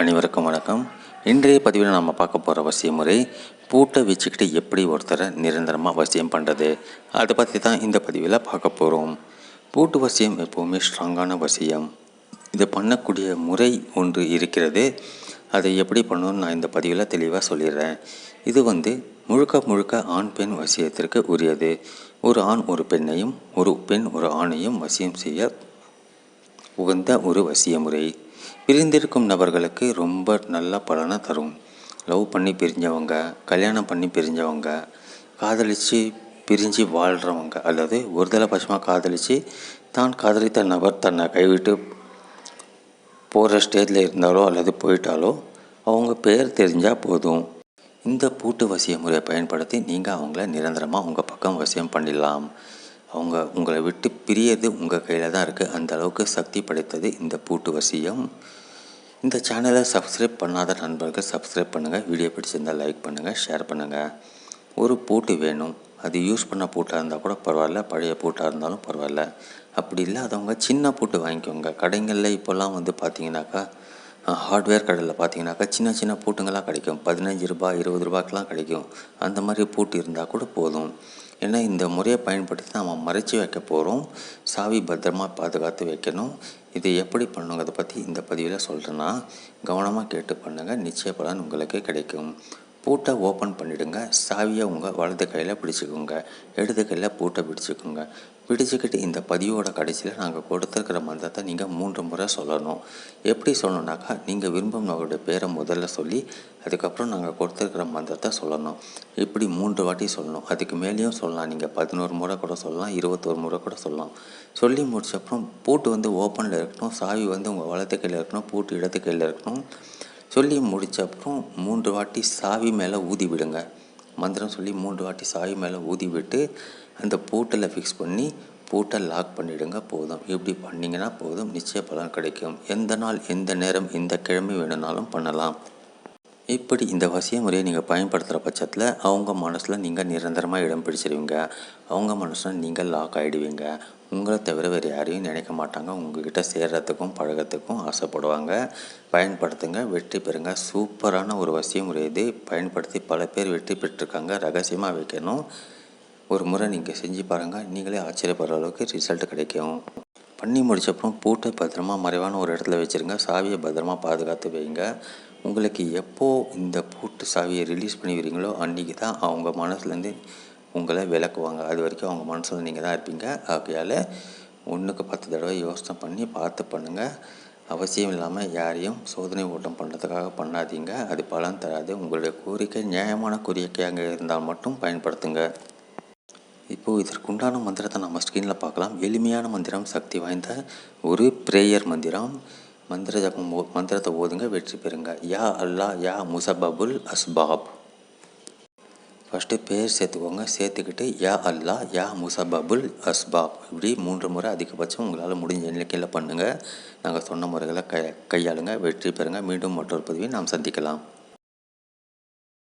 அனைவருக்கும் வணக்கம். இன்றைய பதிவில் நம்ம பார்க்க போகிற வசிய முறை பூட்டை வச்சுக்கிட்டு எப்படி ஒருத்தரை நிரந்தரமாக வசியம் பண்ணுறது அதை பற்றி தான் இந்த பதிவில் பார்க்க போகிறோம் பூட்டு வசியம் எப்போவுமே ஸ்ட்ராங்கான வசியம். இது பண்ணக்கூடிய முறை ஒன்று இருக்கிறது. அதை எப்படி பண்ணணும்னு நான் இந்த பதிவில் தெளிவாக சொல்லிடுறேன். இது வந்து முழுக்க முழுக்க ஆண் பெண் வசியத்திற்கு உரியது. ஒரு ஆண் ஒரு பெண்ணையும் ஒரு பெண் ஒரு ஆணையும் வசியம் செய்ய உகந்த ஒரு வசிய முறை. பிரிந்திருக்கும் நபர்களுக்கு ரொம்ப நல்ல பலனை தரும். லவ் பண்ணி பிரிஞ்சவங்க கல்யாணம் பண்ணி பிரிஞ்சவங்க காதலித்து பிரிஞ்சு வாழ்கிறவங்க அல்லது ஒருதலை பட்சமாக காதலித்து தான் காதலித்த நபர் தன்னை கைவிட்டு போகிற ஸ்டேஜில் இருந்தாலோ அல்லது போயிட்டாலோ அவங்க பேர் தெரிஞ்சால் போதும். இந்த பூட்டு வசிய முறையை பயன்படுத்தி நீங்கள் அவங்கள நிரந்தரமாக உங்கள் பக்கம் வசியம் பண்ணிடலாம். அவங்க உங்களை விட்டு பிரியது உங்கள் கையில் தான் இருக்குது அந்த அளவுக்கு சக்தி படைத்தது இந்த பூட்டு வசியம். இந்த சேனலை சப்ஸ்கிரைப் பண்ணாத நண்பர்கள் சப்ஸ்கிரைப் பண்ணுங்கள் வீடியோ பிடிச்சிருந்தால் லைக் பண்ணுங்கள் ஷேர் பண்ணுங்கள் ஒரு பூட்டு வேணும். அது யூஸ் பண்ண பூட்டாக இருந்தால் கூட பரவாயில்ல. பழைய பூட்டாக இருந்தாலும் பரவாயில்ல. அப்படி இல்லாதவங்க சின்ன பூட்டு வாங்கிக்கோங்க. கடைங்களில் இப்போல்லாம் வந்து பார்த்தீங்கன்னாக்கா ஹார்ட்வேர் கடையில் பார்த்தீங்கன்னாக்கா சின்ன சின்ன பூட்டுங்கள்லாம் கிடைக்கும். பதினஞ்சு ரூபாய் இருபது ரூபாய்க்கெலாம் கிடைக்கும். அந்த மாதிரி பூட்டு இருந்தால் கூட போதும். ஏன்னா இந்த முறையை பயன்படுத்தி நம்ம மறைச்சி வைக்க போகிறோம் சாவி பத்திரமா பாதுகாத்து வைக்கணும். இதை எப்படி பண்ணுங்கிறத பற்றி இந்த பதிவில் சொல்கிறேன்னா கவனமாக கேட்டு பண்ணுங்கள் நிச்சய பலன் உங்களுக்கு கிடைக்கும். பூட்டை ஓப்பன் பண்ணிவிடுங்க சாவியை உங்கள் வலது கையில் பிடிச்சிக்கோங்க. இடது கையில் பூட்டை பிடிச்சிக்கோங்க. பிடிச்சிக்கிட்டு இந்த பதிவோட கடைசியில் நாங்கள் கொடுத்துருக்கிற மந்திரத்தை நீங்கள் மூன்று முறை சொல்லணும். எப்படி சொல்லணுன்னாக்கா நீங்கள் விரும்பும் பேரை முதல்ல சொல்லி அதுக்கப்புறம் நாங்கள் கொடுத்துருக்கிற மந்திரத்தை சொல்லணும். இப்படி மூன்று வாட்டி சொல்லணும். அதுக்கு மேலேயும் சொல்லலாம். நீங்கள் பதினோரு முறை கூட சொல்லலாம் இருபத்தோரு முறை கூட சொல்லலாம். சொல்லி முடிச்ச அப்புறம் பூட்டு வந்து ஓப்பனில் இருக்கணும். சாவி வந்து உங்கள் வலது கையில் இருக்கணும் பூட்டு இடத்து கையில் இருக்கணும். சொல்லி முடித்த அப்புறம் மூன்று வாட்டி சாவி மேலே ஊதி விடுங்க. மந்திரம் சொல்லி மூன்று வாட்டி சாவி மேலே ஊதி விட்டு அந்த பூட்டில் ஃபிக்ஸ் பண்ணி பூட்டை லாக் பண்ணிவிடுங்க போதும். இப்படி பண்ணிங்கன்னா போதும். நிச்சய பலன் கிடைக்கும். எந்த நாள் எந்த நேரம் எந்த கிழமை வேணும்னாலும் பண்ணலாம். இப்படி இந்த வசிய முறையை நீங்கள் பயன்படுத்துகிற பட்சத்தில் அவங்க மனசில் நீங்கள் நிரந்தரமாக இடம் பிடிச்சிருவீங்க. அவங்க மனசில் நீங்கள் லாக் ஆகிடுவீங்க உங்களை தவிர வேறு யாரையும் நினைக்க மாட்டாங்க. உங்ககிட்ட சேர்கிறதுக்கும் பழகத்துக்கும் ஆசைப்படுவாங்க. பயன்படுத்துங்க. வெற்றி பெறுங்க. சூப்பரான ஒரு வசிய முறை இது பயன்படுத்தி பல பேர் வெற்றி பெற்றிருக்காங்க. ரகசியமாக வைக்கணும். ஒரு முறை நீங்கள் செஞ்சு பாருங்கள் நீங்களே ஆச்சரியப்படுற அளவுக்கு ரிசல்ட் கிடைக்கும். பண்ணி முடிச்சப்பறம் பூட்டை பத்திரமா மறைவான ஒரு இடத்துல வச்சுருங்க. சாவியை பத்திரமா பாதுகாத்து வைங்க. உங்களுக்கு எப்போது இந்த பூட்டு சாவியை ரிலீஸ் பண்ணி அன்றைக்கி தான் அவங்க மனசுலேருந்து உங்களை விளக்குவாங்க. அது வரைக்கும் அவங்க மனசில் நீங்கள் தான் இருப்பீங்க. ஆகையால் ஒன்றுக்கு பத்து தடவை யோசனை பண்ணி பார்த்து பண்ணுங்கள் அவசியம் இல்லாமல் யாரையும் சோதனை ஓட்டம் பண்ணுறதுக்காக பண்ணாதீங்க. அது பலன் தராது. உங்களுடைய கோரிக்கை நியாயமான கோரிக்கையாக இருந்தால் மட்டும் பயன்படுத்துங்க. இப்போது இதற்குண்டான மந்திரத்தை நம்ம ஸ்க்ரீனில் பார்க்கலாம். எளிமையான மந்திரம் சக்தி வாய்ந்த ஒரு ப்ரேயர் மந்திரம். மந்திர ஜபம் ஓ- மந்திரத்தை ஓதுங்க வெற்றி பெறுங்க. யா அல்லா யா முசபபுல் அஸ்பாப். ஃபஸ்ட்டு பேர் சேர்த்துக்கோங்க. சேர்த்துக்கிட்டு யா அல்லா யா முசபபுல் அஸ்பாப். இப்படி மூன்று முறை அதிகபட்சம் உங்களால் முடிஞ்ச எண்ணிக்கையில் பண்ணுங்கள் நாங்கள் சொன்ன முறைகளை கை கையாளுங்க வெற்றி பெறுங்க. மீண்டும் மற்றொரு பதிவை நாம் சந்திக்கலாம்.